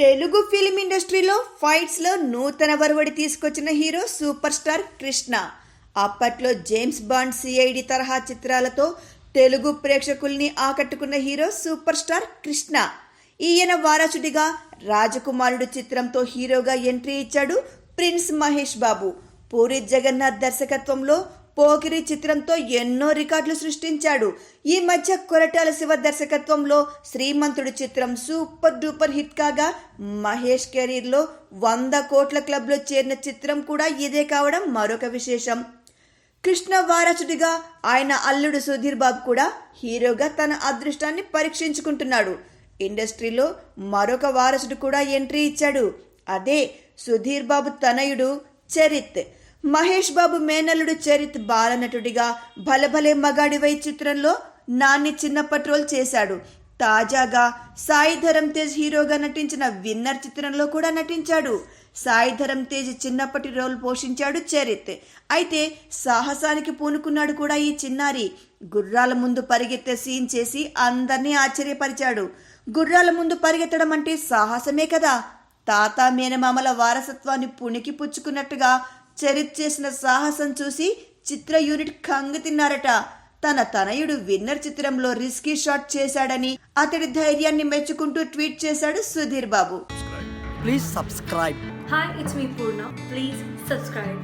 Telugu film ఇండస్ట్రీలో ఫైట్స్లో నూతన వరవడి తీసుకొచ్చిన హీరో సూపర్ స్టార్ కృష్ణ. అప్పట్లో జేమ్స్ బాండ్ సిఐడి తరహా చిత్రాలతో తెలుగు ప్రేక్షకుల్ని ఆకట్టుకున్న హీరో సూపర్ స్టార్ కృష్ణ. ఈయన వారసుడిగా రాజకుమారుడు చిత్రంతో హీరోగా ఎంట్రీ ఇచ్చాడు ప్రిన్స్ మహేష్ బాబు. పూరి జగన్నాథ్ దర్శకత్వంలో పోకిరి చిత్రంతో ఎన్నో రికార్డులు సృష్టించాడు. ఈ మధ్య కొరటాల శివ దర్శకత్వంలో శ్రీమంతుడు చిత్రం సూపర్ డూపర్ హిట్ కాగా మహేష్ కెరీర్లో వంద కోట్ల క్లబ్లో చేరిన చిత్రం కూడా ఇదే కావడం మరొక విశేషం. కృష్ణ వారసుడిగా ఆయన అల్లుడు సుధీర్ బాబు కూడా హీరోగా తన అదృష్టాన్ని పరీక్షించుకుంటున్నాడు. ఇండస్ట్రీలో మరొక వారసుడు కూడా ఎంట్రీ ఇచ్చాడు. అదే సుధీర్ బాబు తనయుడు చరిత్. మహేష్ బాబు మేనల్లుడు చరిత్ బాలనటుడిగా భలభలే మగాడివై చిత్రంలో నాన్ని చిన్నప్పటి రోల్ చేశాడు. తాజాగా సాయి ధరమ్ తేజ్ హీరోగా నటించిన విన్నర్ చిత్రంలో కూడా నటించాడు. సాయి ధరమ్ తేజ్ చిన్నప్పటి రోల్ పోషించాడు చరిత్. అయితే సాహసానికి పూనుకున్నాడు కూడా ఈ చిన్నారి. గుర్రాల ముందు పరిగెత్తే సీన్ చేసి అందరినీ ఆశ్చర్యపరిచాడు. గుర్రాల ముందు పరిగెత్తడం అంటే సాహసమే కదా. తాత మేనమామల వారసత్వాన్ని పుణికి పుచ్చుకున్నట్టుగా చరిత్ చేసిన సాహసం చూసి చిత్ర యూనిట్ కంగు తిన్నారట తన తనయుడు విన్నర్ చిత్రంలో రిస్కీ షాట్ చేశాడని అతడి ధైర్యాన్ని మెచ్చుకుంటూ ట్వీట్ చేశాడు సుధీర్ బాబు Please subscribe. Hi, it's me Purna. Please subscribe.